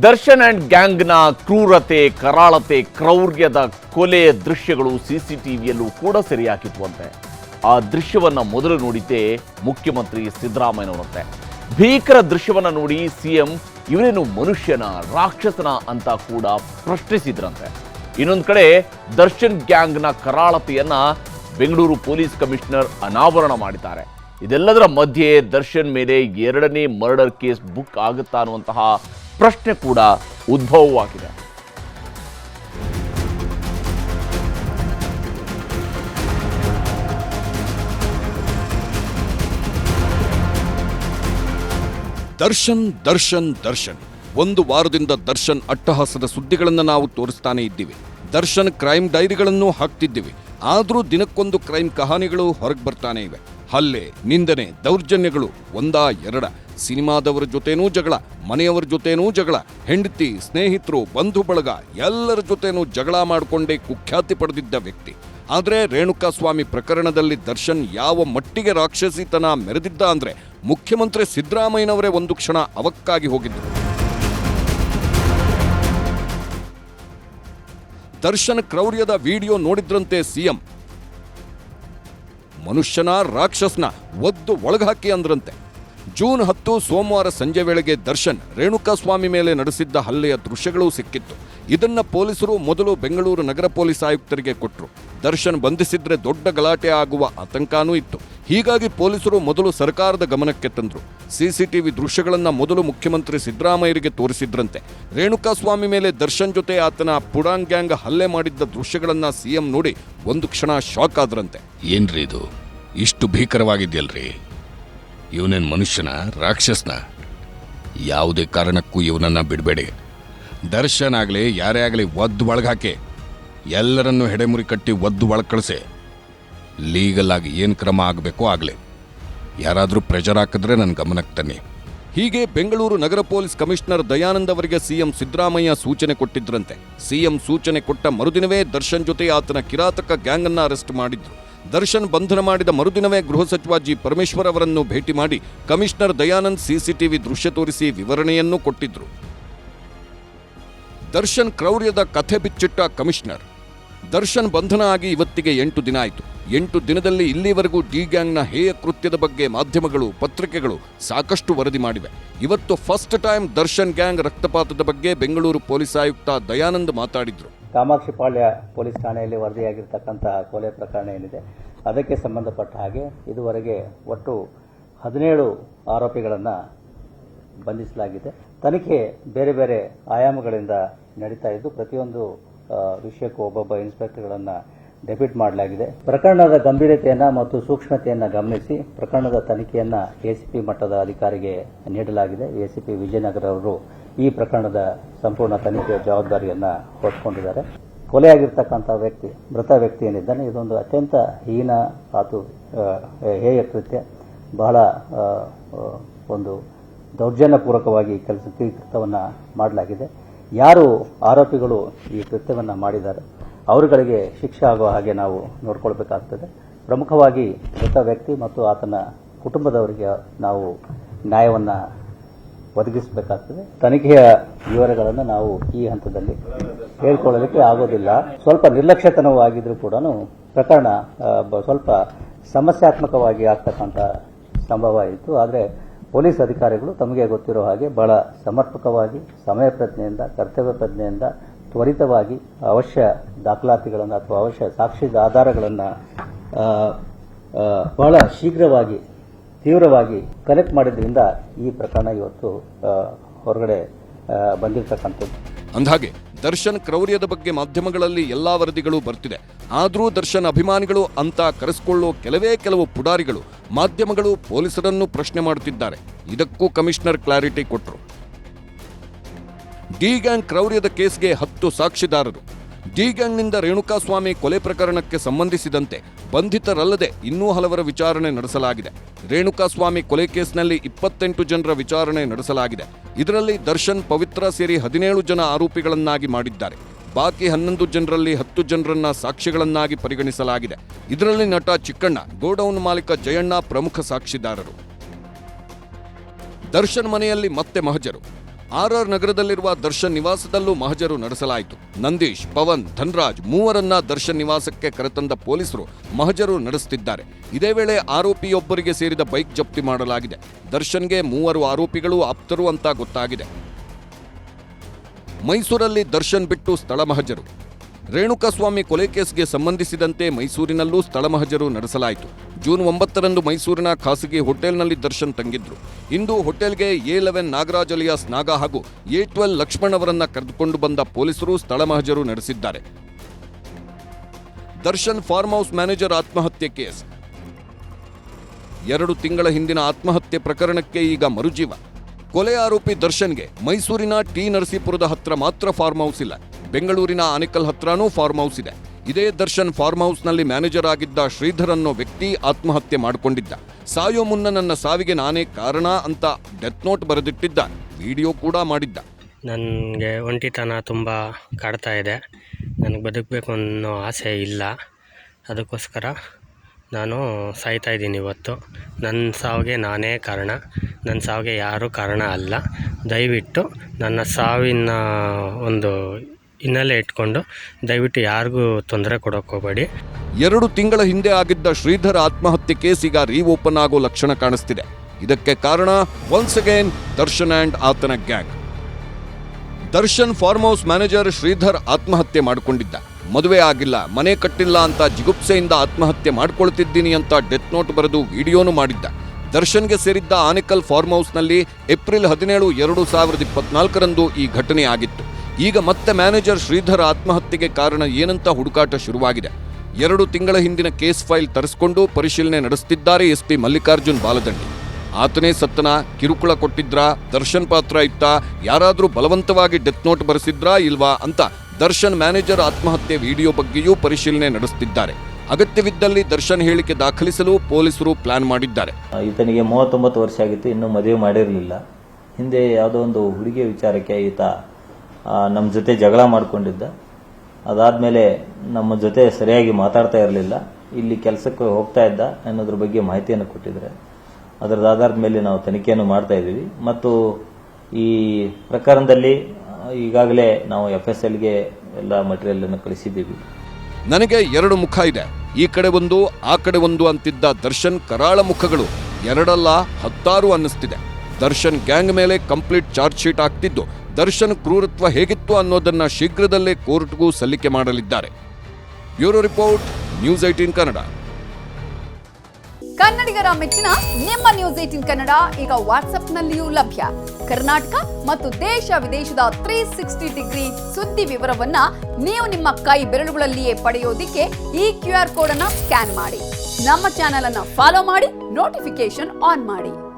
Darshan and ಗ್ಯಾಂಗ್ನ ಕ್ರೂರತೆ, ಕರಾಳತೆ, ಕ್ರೌರ್ಯದ ಕೊಲೆ ದೃಶ್ಯಗಳು ಸಿಸಿಟಿವಿಯಲ್ಲೂ ಕೂಡ ಸೆರೆಯಾಕಿತ್ತುವಂತೆ ಆ ದೃಶ್ಯವನ್ನ ಮೊದಲು ನೋಡಿದ್ದೇ ಮುಖ್ಯಮಂತ್ರಿ ಸಿದ್ದರಾಮಯ್ಯನವರಂತೆ. ಭೀಕರ ದೃಶ್ಯವನ್ನ ನೋಡಿ ಸಿಎಂ ಇವರೇನು ಮನುಷ್ಯನ, ರಾಕ್ಷಸನ ಅಂತ ಕೂಡ ಪ್ರಶ್ನಿಸಿದ್ರಂತೆ. ಇನ್ನೊಂದು ಕಡೆ, ದರ್ಶನ್ ಗ್ಯಾಂಗ್ನ ಕರಾಳತೆಯನ್ನ ಬೆಂಗಳೂರು ಪೊಲೀಸ್ ಕಮಿಷನರ್ ಅನಾವರಣ ಮಾಡಿದ್ದಾರೆ. ಇದೆಲ್ಲದರ ಮಧ್ಯೆ ದರ್ಶನ್ ಮೇಲೆ ಎರಡನೇ ಮರ್ಡರ್ ಕೇಸ್ ಬುಕ್ ಆಗುತ್ತಾ ಅನ್ನುವಂತಹ ಪ್ರಶ್ನೆ ಕೂಡ ಉದ್ಭವವಾಗಿದೆ. ದರ್ಶನ್ ದರ್ಶನ್ ದರ್ಶನ್. ಒಂದು ವಾರದಿಂದ ದರ್ಶನ್ ಅಟ್ಟಹಾಸದ ಸುದ್ದಿಗಳನ್ನು ನಾವು ತೋರಿಸ್ತಾನೆ ಇದ್ದೀವಿ. ದರ್ಶನ್ ಕ್ರೈಮ್ ಡೈರಿಗಳನ್ನು ಹಾಕ್ತಿದ್ದೀವಿ. ಆದರೂ ದಿನಕ್ಕೊಂದು ಕ್ರೈಮ್ ಕಹಾನಿಗಳು ಹೊರಗೆ ಬರ್ತಾನೆ ಇವೆ. ಹಲ್ಲೆ, ನಿಂದನೆ, ದೌರ್ಜನ್ಯಗಳು ಒಂದಾ ಎರಡ. ಸಿನಿಮಾದವರ ಜೊತೆನೂ ಜಗಳ, ಮನೆಯವರ ಜೊತೆನೂ ಜಗಳ, ಹೆಂಡತಿ, ಸ್ನೇಹಿತರು, ಬಂಧು ಬಳಗ ಎಲ್ಲರ ಜೊತೆನೂ ಜಗಳ ಮಾಡಿಕೊಂಡೇ ಕುಖ್ಯಾತಿ ಪಡೆದಿದ್ದ ವ್ಯಕ್ತಿ. ಆದರೆ ರೇಣುಕಾಸ್ವಾಮಿ ಪ್ರಕರಣದಲ್ಲಿ ದರ್ಶನ್ ಯಾವ ಮಟ್ಟಿಗೆ ರಾಕ್ಷಸಿತನ ಮೆರೆದಿದ್ದ ಅಂದ್ರೆ ಮುಖ್ಯಮಂತ್ರಿ ಸಿದ್ದರಾಮಯ್ಯನವರೇ ಒಂದು ಕ್ಷಣ ಅವಕ್ಕಾಗಿ ಹೋಗಿದ್ದರು ದರ್ಶನ್ ಕ್ರೌರ್ಯದ ವಿಡಿಯೋ ನೋಡಿದ್ರಂತೆ ಸಿಎಂ. ಮನುಷ್ಯನ ರಾಕ್ಷಸನ ಒದ್ದು ಒಳಗಾಕಿ ಅಂದ್ರಂತೆ. ಜೂನ್ ಹತ್ತು ಸೋಮವಾರ ಸಂಜೆ ವೇಳೆಗೆ ದರ್ಶನ್ ರೇಣುಕಾಸ್ವಾಮಿ ಮೇಲೆ ನಡೆಸಿದ್ದ ಹಲ್ಲೆಯ ದೃಶ್ಯಗಳು ಸಿಕ್ಕಿತ್ತು. ಇದನ್ನ ಪೊಲೀಸರು ಮೊದಲು ಬೆಂಗಳೂರು ನಗರ ಪೊಲೀಸ್ ಆಯುಕ್ತರಿಗೆ ಕೊಟ್ಟರು ದರ್ಶನ್ ಬಂಧಿಸಿದ್ರೆ ದೊಡ್ಡ ಗಲಾಟೆ ಆಗುವ ಆತಂಕನೂ ಇತ್ತು. ಹೀಗಾಗಿ ಪೊಲೀಸರು ಮೊದಲು ಸರ್ಕಾರದ ಗಮನಕ್ಕೆ ತಂದರು. ಸಿಸಿಟಿವಿ ದೃಶ್ಯಗಳನ್ನು ಮೊದಲು ಮುಖ್ಯಮಂತ್ರಿ ಸಿದ್ದರಾಮಯ್ಯರಿಗೆ ತೋರಿಸಿದ್ರಂತೆ. ರೇಣುಕಾಸ್ವಾಮಿ ಮೇಲೆ ದರ್ಶನ್ ಜೊತೆ ಆತನ ಪುಡಾಂಗ್ ಗ್ಯಾಂಗ್ ಹಲ್ಲೆ ಮಾಡಿದ್ದ ದೃಶ್ಯಗಳನ್ನ ಸಿಎಂ ನೋಡಿ ಒಂದು ಕ್ಷಣ ಶಾಕ್ ಆದ್ರಂತೆ. ಏನ್ರಿ ಇದು? ಇಷ್ಟು ಭೀಕರವಾಗಿದೆಯಲ್ರಿ? ಇವನೇನ್ ಮನುಷ್ಯನ, ರಾಕ್ಷಸನ? ಯಾವುದೇ ಕಾರಣಕ್ಕೂ ಇವನನ್ನ ಬಿಡಬೇಡಿ. ದರ್ಶನ್ ಆಗಲಿ ಯಾರೇ ಆಗಲಿ ಒದ್ದು ಒಳಗಾಕೆ. ಎಲ್ಲರನ್ನೂ ಹೆಡೆಮುರಿ ಕಟ್ಟಿ ಒದ್ದು ಒಳಗೆ ಕಳಿಸಿ ಲೀಗಲ್ ಆಗಿ ಏನು ಕ್ರಮ ಆಗಬೇಕೋ ಆಗಲಿ. ಯಾರಾದರೂ ಪ್ರೆಷರ್ ಹಾಕಿದ್ರೆ ನನ್ನ ಗಮನಕ್ಕೆ ತನ್ನಿ. ಹೀಗೆ ಬೆಂಗಳೂರು ನಗರ ಪೊಲೀಸ್ ಕಮಿಷನರ್ ದಯಾನಂದ್ ಅವರಿಗೆ ಸಿಎಂ ಸಿದ್ದರಾಮಯ್ಯ ಸೂಚನೆ ಕೊಟ್ಟಿದ್ರಂತೆ. ಸಿಎಂ ಸೂಚನೆ ಕೊಟ್ಟ ಮರುದಿನವೇ ದರ್ಶನ್ ಜೊತೆ ಆತನ ಕಿರಾತಕ ಗ್ಯಾಂಗ್ ಅನ್ನ ಅರೆಸ್ಟ್ ಮಾಡಿದ್ರು. ದರ್ಶನ್ ಬಂಧನ ಮಾಡಿದ ಮರುದಿನವೇ ಗೃಹ ಸಚಿವ ಜಿ. ಪರಮೇಶ್ವರ್ ಅವರನ್ನು ಭೇಟಿ ಮಾಡಿ ಕಮಿಷನರ್ ದಯಾನಂದ್ ಸಿಸಿಟಿವಿ ದೃಶ್ಯ ತೋರಿಸಿ ವಿವರಣೆಯನ್ನು ಕೊಟ್ಟಿದ್ರು. ದರ್ಶನ್ ಕ್ರೌರ್ಯದ ಕಥೆ ಬಿಚ್ಚಿಟ್ಟ ಕಮಿಷನರ್. ದರ್ಶನ್ ಬಂಧನ ಆಗಿ ಇವತ್ತಿಗೆ ಎಂಟು ದಿನ ಆಯಿತು. ಎಂಟು ದಿನದಲ್ಲಿ ಇಲ್ಲಿವರೆಗೂ ಡಿ ಗ್ಯಾಂಗ್ನ ಹೇಯ ಕೃತ್ಯದ ಬಗ್ಗೆ ಮಾಧ್ಯಮಗಳು, ಪತ್ರಿಕೆಗಳು ಸಾಕಷ್ಟು ವರದಿ ಮಾಡಿವೆ. ಇವತ್ತು ಫಸ್ಟ್ ಟೈಮ್ ದರ್ಶನ್ ಗ್ಯಾಂಗ್ ರಕ್ತಪಾತದ ಬಗ್ಗೆ ಬೆಂಗಳೂರು ಪೊಲೀಸ್ ಆಯುಕ್ತ ದಯಾನಂದ್ ಮಾತಾಡಿದ್ರು. ಕಾಮಾಕ್ಷಿಪಾಳ್ಯ ಪೊಲೀಸ್ ಠಾಣೆಯಲ್ಲಿ ವರದಿಯಾಗಿರ್ತಕ್ಕಂತಹ ಕೊಲೆ ಪ್ರಕರಣ ಏನಿದೆ, ಅದಕ್ಕೆ ಸಂಬಂಧಪಟ್ಟ ಹಾಗೆ ಇದುವರೆಗೆ ಒಟ್ಟು ಹದಿನೇಳು ಆರೋಪಿಗಳನ್ನು ಬಂಧಿಸಲಾಗಿದೆ. ತನಿಖೆ ಬೇರೆ ಬೇರೆ ಆಯಾಮಗಳಿಂದ ನಡೀತಾ ಇದ್ದು, ಪ್ರತಿಯೊಂದು ವಿಷಯಕ್ಕೂ ಒಬ್ಬೊಬ್ಬ ಇನ್ಸ್ಪೆಕ್ಟರ್ಗಳನ್ನು ಡೆಪ್ಯೂಟ್ ಮಾಡಲಾಗಿದೆ. ಪ್ರಕರಣದ ಗಂಭೀರತೆಯನ್ನು ಮತ್ತು ಸೂಕ್ಷ್ಮತೆಯನ್ನು ಗಮನಿಸಿ ಪ್ರಕರಣದ ತನಿಖೆಯನ್ನು ಎಸಿಪಿ ಮಟ್ಟದ ಅಧಿಕಾರಿಗೆ ನೀಡಲಾಗಿದೆ. ಎಸಿಪಿ ವಿಜಯನಗರ ಅವರು ಈ ಪ್ರಕರಣದ ಸಂಪೂರ್ಣ ತನಿಖೆಯ ಜವಾಬ್ದಾರಿಯನ್ನು ಹೊತ್ಕೊಂಡಿದ್ದಾರೆ. ಕೊಲೆಯಾಗಿರ್ತಕ್ಕಂಥ ವ್ಯಕ್ತಿ ಮೃತ ವ್ಯಕ್ತಿ ಏನಿದ್ದಾನೆ ಇದೊಂದು ಅತ್ಯಂತ ಹೀನ ಸಾತು ಆ, ಹೇಯ ಕೃತ್ಯ ಬಹಳ ಒಂದು ದೌರ್ಜನ್ಯಪೂರ್ವಕವಾಗಿ ಕೆಲಸ ಕೃತ್ಯವನ್ನು ಮಾಡಲಾಗಿದೆ. ಯಾರು ಆರೋಪಿಗಳು ಈ ಕೃತ್ಯವನ್ನು ಮಾಡಿದ್ದಾರೆ? ಅವರುಗಳಿಗೆ ಶಿಕ್ಷೆ ಆಗುವ ಹಾಗೆ ನಾವು ನೋಡ್ಕೊಳ್ಬೇಕಾಗ್ತದೆ. ಪ್ರಮುಖವಾಗಿ ಮೃತ ವ್ಯಕ್ತಿ ಮತ್ತು ಆತನ ಕುಟುಂಬದವರಿಗೆ ನಾವು ನ್ಯಾಯವನ್ನು ಒದಗಿಸಬೇಕಾಗ್ತದೆ. ತನಿಖೆಯ ವಿವರಗಳನ್ನು ನಾವು ಈ ಹಂತದಲ್ಲಿ ಹೇಳ್ಕೊಳ್ಳಲಿಕ್ಕೆ ಆಗೋದಿಲ್ಲ. ಸ್ವಲ್ಪ ನಿರ್ಲಕ್ಷ್ಯತನವಾಗಿದ್ರೂ ಕೂಡ ಪ್ರಕರಣ ಸ್ವಲ್ಪ ಸಮಸ್ಯಾತ್ಮಕವಾಗಿ ಆಗ್ತಕ್ಕಂಥ ಸಂಭವ ಇತ್ತು. ಆದರೆ ಪೊಲೀಸ್ ಅಧಿಕಾರಿಗಳು ತಮಗೆ ಗೊತ್ತಿರೋ ಹಾಗೆ ಬಹಳ ಸಮರ್ಪಕವಾಗಿ, ಸಮಯ ಪ್ರಜ್ಞೆಯಿಂದ, ಕರ್ತವ್ಯ ಪ್ರಜ್ಞೆಯಿಂದ ತ್ವರಿತವಾಗಿ ಅವಶ್ಯ ದಾಖಲಾತಿಗಳನ್ನು ಅಥವಾ ಅವಶ್ಯ ಸಾಕ್ಷಿ ಆಧಾರಗಳನ್ನು ಬಹಳ ಶೀಘ್ರವಾಗಿ ತೀವ್ರವಾಗಿ ಕಲೆಕ್ಟ್ ಮಾಡಿದ್ರಿಂದ ಈ ಪ್ರಕರಣ ಇವತ್ತು ಹೊರಗಡೆ ಬಂದಿರತಕ್ಕಂಥದ್ದು. ಅಂದ್ಹಾಗೆ, ದರ್ಶನ್ ಕ್ರೌರ್ಯದ ಬಗ್ಗೆ ಮಾಧ್ಯಮಗಳಲ್ಲಿ ಎಲ್ಲಾ ವರದಿಗಳು ಬರ್ತಿದೆ. ಆದರೂ ದರ್ಶನ್ ಅಭಿಮಾನಿಗಳು ಅಂತ ಕರೆಸಿಕೊಳ್ಳೋ ಕೆಲವೇ ಕೆಲವು ಪುಡಾರಿಗಳು ಮಾಧ್ಯಮಗಳು ಪೊಲೀಸರನ್ನು ಪ್ರಶ್ನೆ ಮಾಡುತ್ತಿದ್ದಾರೆ. ಇದಕ್ಕೂ ಕಮಿಷನರ್ ಕ್ಲಾರಿಟಿ ಕೊಟ್ಟರು ಡಿ ಗ್ಯಾಂಗ್ ಕ್ರೌರ್ಯದ ಕೇಸ್ಗೆ ಹತ್ತು ಸಾಕ್ಷಿದಾರರು. ಡಿ ರೇಣುಕಾಸ್ವಾಮಿ ಕೊಲೆ ಪ್ರಕರಣಕ್ಕೆ ಸಂಬಂಧಿಸಿದಂತೆ ಬಂಧಿತರಲ್ಲದೆ ಇನ್ನೂ ಹಲವರ ವಿಚಾರಣೆ ನಡೆಸಲಾಗಿದೆ. ರೇಣುಕಾಸ್ವಾಮಿ ಕೊಲೆ ಕೇಸ್ನಲ್ಲಿ ಇಪ್ಪತ್ತೆಂಟು ಜನರ ವಿಚಾರಣೆ ನಡೆಸಲಾಗಿದೆ. ಇದರಲ್ಲಿ ದರ್ಶನ್, ಪವಿತ್ರ ಸೇರಿ ಹದಿನೇಳು ಜನ ಆರೋಪಿಗಳನ್ನಾಗಿ ಮಾಡಿದ್ದಾರೆ. ಬಾಕಿ ಹನ್ನೊಂದು ಜನರಲ್ಲಿ ಹತ್ತು ಜನರನ್ನ ಸಾಕ್ಷಿಗಳನ್ನಾಗಿ ಪರಿಗಣಿಸಲಾಗಿದೆ. ಇದರಲ್ಲಿ ನಟ ಚಿಕ್ಕಣ್ಣ, ಗೋಡೌನ್ ಮಾಲೀಕ ಜಯಣ್ಣ ಪ್ರಮುಖ ಸಾಕ್ಷಿದಾರರು. ದರ್ಶನ್ ಮನೆಯಲ್ಲಿ ಮತ್ತೆ ಮಹಜರು. ಆರ್ಆರ್ ನಗರದಲ್ಲಿರುವ ದರ್ಶನ್ ನಿವಾಸದಲ್ಲೂ ಮಹಜರು ನಡೆಸಲಾಯಿತು. ನಂದೀಶ್, ಪವನ್, ಧನ್ರಾಜ್ ಮೂವರನ್ನ ದರ್ಶನ್ ನಿವಾಸಕ್ಕೆ ಕರೆತಂದ ಪೊಲೀಸರು ಮಹಜರು ನಡೆಸುತ್ತಿದ್ದಾರೆ ಇದೇ ವೇಳೆ ಆರೋಪಿಯೊಬ್ಬರಿಗೆ ಸೇರಿದ ಬೈಕ್ ಜಪ್ತಿ ಮಾಡಲಾಗಿದೆ. ದರ್ಶನ್ಗೆ ಮೂವರು ಆರೋಪಿಗಳು ಆಪ್ತರು ಅಂತ ಗೊತ್ತಾಗಿದೆ. ಮೈಸೂರಲ್ಲಿ ದರ್ಶನ್ ಬಿಟ್ಟು ಸ್ಥಳ ಮಹಜರು. ರೇಣುಕಾಸ್ವಾಮಿ ಕೊಲೆ ಕೇಸ್ಗೆ ಸಂಬಂಧಿಸಿದಂತೆ ಮೈಸೂರಿನಲ್ಲೂ ಸ್ಥಳ ಮಹಜರು ನಡೆಸಲಾಯಿತು. ಜೂನ್ ಒಂಬತ್ತರಂದು ಮೈಸೂರಿನ ಖಾಸಗಿ ಹೋಟೆಲ್ನಲ್ಲಿ ದರ್ಶನ್ ತಂಗಿದ್ರು. ಇಂದು ಹೋಟೆಲ್ಗೆ ಎ ಲೆವೆನ್ ನಾಗರಾಜ್ ಅಲಿಯಾಸ್ ನಾಗ ಹಾಗೂ ಎ ಟ್ವೆಲ್ ಲಕ್ಷ್ಮಣ್ ಅವರನ್ನ ಕರೆದುಕೊಂಡು ಬಂದ ಪೊಲೀಸರು ಸ್ಥಳ ಮಹಜರು ನಡೆಸಿದ್ದಾರೆ. ದರ್ಶನ್ ಫಾರ್ಮ್ ಹೌಸ್ ಮ್ಯಾನೇಜರ್ ಆತ್ಮಹತ್ಯೆ ಕೇಸ್. ಎರಡು ತಿಂಗಳ ಹಿಂದಿನ ಆತ್ಮಹತ್ಯೆ ಪ್ರಕರಣಕ್ಕೆ ಈಗ ಮರುಜೀವ. ಕೊಲೆ ಆರೋಪಿ ದರ್ಶನ್ಗೆ ಮೈಸೂರಿನ ಟಿ ನರಸೀಪುರದ ಹತ್ರ ಮಾತ್ರ ಫಾರ್ಮ್ ಹೌಸ್ ಇಲ್ಲ. ಬೆಂಗಳೂರಿನ ಆನೇಕಲ್ ಹತ್ರನೂ ಫಾರ್ಮ್ ಹೌಸ್ ಇದೆ. ಇದೇ ದರ್ಶನ್ ಫಾರ್ಮ್ ಹೌಸ್ನಲ್ಲಿ ಮ್ಯಾನೇಜರ್ ಆಗಿದ್ದ ಶ್ರೀಧರ್ ಅನ್ನೋ ವ್ಯಕ್ತಿ ಆತ್ಮಹತ್ಯೆ ಮಾಡಿಕೊಂಡಿದ್ದ. ಸಾಯೋ ಮುನ್ನ ನನ್ನ ಸಾವಿಗೆ ನಾನೇ ಕಾರಣ ಅಂತ ಡೆತ್ ನೋಟ್ ಬರೆದಿಟ್ಟಿದ್ದ. ವಿಡಿಯೋ ಕೂಡ ಮಾಡಿದ್ದ. ನನಗೆ ಒಂಟಿತನ ತುಂಬ ಕಾಡ್ತಾ ಇದೆ. ನನಗೆ ಬದುಕಬೇಕು ಅನ್ನೋ ಆಸೆ ಇಲ್ಲ. ಅದಕ್ಕೋಸ್ಕರ ನಾನು ಸಾಯ್ತಾ ಇದ್ದೀನಿ ಇವತ್ತು. ನನ್ನ ಸಾವಿಗೆ ನಾನೇ ಕಾರಣ. ನನ್ನ ಸಾವಿಗೆ ಯಾರೂ ಕಾರಣ ಅಲ್ಲ. ದಯವಿಟ್ಟು ನನ್ನ ಸಾವಿನ ಒಂದು ಹಿನ್ನೆಲೆ ಇಟ್ಕೊಂಡು ದಯವಿಟ್ಟು ಯಾರಿಗೂ ತೊಂದರೆ ಕೊಡೋಕೆ ಹೋಗಬೇಡಿ. ಎರಡು ತಿಂಗಳ ಹಿಂದೆ ಆಗಿದ್ದ ಶ್ರೀಧರ್ ಆತ್ಮಹತ್ಯೆ ಕೇಸ್ ಈಗ ರೀಓಪನ್ ಆಗೋ ಲಕ್ಷಣ ಕಾಣಿಸ್ತಿದೆ. ಇದಕ್ಕೆ ಕಾರಣ ಒನ್ಸ್ ಅಗೇನ್ ದರ್ಶನ್ ಆ್ಯಂಡ್ ಆತನ gang. Darshan farm house manager Shridhar ಆತ್ಮಹತ್ಯೆ ಮಾಡಿಕೊಂಡಿದ್ದ. ಮದುವೆ ಆಗಿಲ್ಲ, ಮನೆ ಕಟ್ಟಿಲ್ಲ ಅಂತ ಜಿಗುಪ್ಸೆಯಿಂದ ಆತ್ಮಹತ್ಯೆ ಮಾಡ್ಕೊಳ್ತಿದ್ದೀನಿ ಅಂತ ಡೆತ್ ನೋಟ್ ಬರೆದು ವಿಡಿಯೋನು ಮಾಡಿದ್ದ. ದರ್ಶನ್ಗೆ ಸೇರಿದ್ದ ಆನೆಕಲ್ ಫಾರ್ಮ್ ಹೌಸ್ನಲ್ಲಿ ಏಪ್ರಿಲ್ ಹದಿನೇಳು, ಎರಡು ಸಾವಿರದ ಇಪ್ಪತ್ನಾಲ್ಕರಂದು ಈ ಘಟನೆ ಆಗಿತ್ತು. ಈಗ ಮತ್ತೆ ಮ್ಯಾನೇಜರ್ ಶ್ರೀಧರ್ ಆತ್ಮಹತ್ಯೆಗೆ ಕಾರಣ ಏನಂತ ಹುಡುಕಾಟ ಶುರುವಾಗಿದೆ. ಎರಡು ತಿಂಗಳ ಹಿಂದಿನ ಕೇಸ್ ಫೈಲ್ ತರಿಸಿಕೊಂಡು ಪರಿಶೀಲನೆ ನಡೆಸುತ್ತಿದ್ದಾರೆ ಎಸ್ಪಿ ಮಲ್ಲಿಕಾರ್ಜುನ್ ಬಾಲದಂಡಿ. ಆತನೇ ಸತ್ತನ, ಕಿರುಕುಳ ಕೊಟ್ಟಿದ್ರಾ, ದರ್ಶನ್ ಪಾತ್ರ ಇತ್ತ, ಯಾರಾದರೂ ಬಲವಂತವಾಗಿ ಡೆತ್ ನೋಟ್ ಬರೆಸಿದ್ರಾ ಇಲ್ವಾ ಅಂತ ದರ್ಶನ್ ಮ್ಯಾನೇಜರ್ ಆತ್ಮಹತ್ಯೆ ವಿಡಿಯೋ ಬಗ್ಗೆಯೂ ಪರಿಶೀಲನೆ ನಡೆಸುತ್ತಿದ್ದಾರೆ ಅಗತ್ಯವಿದ್ದಲ್ಲಿ ದರ್ಶನ್ ಹೇಳಿಕೆ ದಾಖಲಿಸಲು ಪೊಲೀಸರು ಪ್ಲಾನ್ ಮಾಡಿದ್ದಾರೆ. ಈತನಿಗೆ ಮೂವತ್ತೊಂಬತ್ತು ವರ್ಷ ಆಗಿತ್ತು, ಇನ್ನೂ ಮದುವೆ ಮಾಡಿರಲಿಲ್ಲ. ಹಿಂದೆ ಯಾವುದೋ ಒಂದು ಹುಡುಗಿಯ ವಿಚಾರಕ್ಕೆ ಈತ ನಮ್ಮ ಜೊತೆ ಜಗಳ ಮಾಡಿಕೊಂಡಿದ್ದ. ಅದಾದಮೇಲೆ ನಮ್ಮ ಜೊತೆ ಸರಿಯಾಗಿ ಮಾತಾಡ್ತಾ ಇರಲಿಲ್ಲ. ಇಲ್ಲಿ ಕೆಲಸಕ್ಕೆ ಹೋಗ್ತಾ ಇದ್ದ. ಅನ್ನೋದ್ರ ಬಗ್ಗೆ ಮಾಹಿತಿಯನ್ನು ಕೊಟ್ಟಿದ್ದಾರೆ ಅದರದ ಆಧಾರದ ಮೇಲೆ ನಾವು ತನಿಖೆಯನ್ನು ಮಾಡ್ತಾ ಇದ್ದೀವಿ. ಮತ್ತು ಈ ಪ್ರಕರಣದಲ್ಲಿ, ಈಗಾಗಲೇ ನಾವು ಎಫ್ ಎಸ್ ಎಲ್ಗೆ ಎಲ್ಲ ಮಟೀರಿಯಲ್ ಅನ್ನು ಕಳಿಸಿದ್ದೀವಿ. ನನಗೆ ಎರಡು ಮುಖ ಇದೆ. ಈ ಕಡೆ ಒಂದು, ಆ ಕಡೆ ಒಂದು ಅಂತಿದ್ದ ದರ್ಶನ್ ಕರಾಳ ಮುಖಗಳು ಎರಡಲ್ಲ ಹತ್ತಾರು ಅನ್ನಿಸ್ತಿದೆ. ದರ್ಶನ್ ಗ್ಯಾಂಗ್ ಮೇಲೆ ಕಂಪ್ಲೀಟ್ ಚಾರ್ಜ್ ಶೀಟ್ ಆಗ್ತಿದ್ದು ದರ್ಶನ್ ಕ್ರೂರತ್ವ ಹೇಗಿತ್ತು ಅನ್ನೋದನ್ನ ಶೀಘ್ರದಲ್ಲೇ ಕೋರ್ಟ್ಗೂ ಸಲ್ಲಿಕೆ ಮಾಡಲಿದ್ದಾರೆ. Bureau report, news eighteen Kannada. ಕನ್ನಡಿಗರ ಮೆಚ್ಚಿನ ನಿಮ್ಮ ನ್ಯೂಸ್ ಏಟೀನ್ ಕನ್ನಡ ಈಗ ವಾಟ್ಸ್ಆಪ್ನಲ್ಲಿಯೂ ಲಭ್ಯ. ಕರ್ನಾಟಕ ಮತ್ತು ದೇಶ ವಿದೇಶದ ತ್ರೀ ಸಿಕ್ಸ್ಟಿ ಡಿಗ್ರಿ ಸುದ್ದಿ ವಿವರವನ್ನ ನೀವು ನಿಮ್ಮ ಕೈ ಬೆರಳುಗಳಲ್ಲಿಯೇ ಪಡೆಯೋದಿಕ್ಕೆ ಈ ಕ್ಯೂ ಆರ್ ಕೋಡ್ ಅನ್ನ ಸ್ಕ್ಯಾನ್ ಮಾಡಿ. ನಮ್ಮ ಚಾನೆಲ್ ಅನ್ನ ಫಾಲೋ ಮಾಡಿ ನೋಟಿಫಿಕೇಶನ್ ಆನ್ ಮಾಡಿ.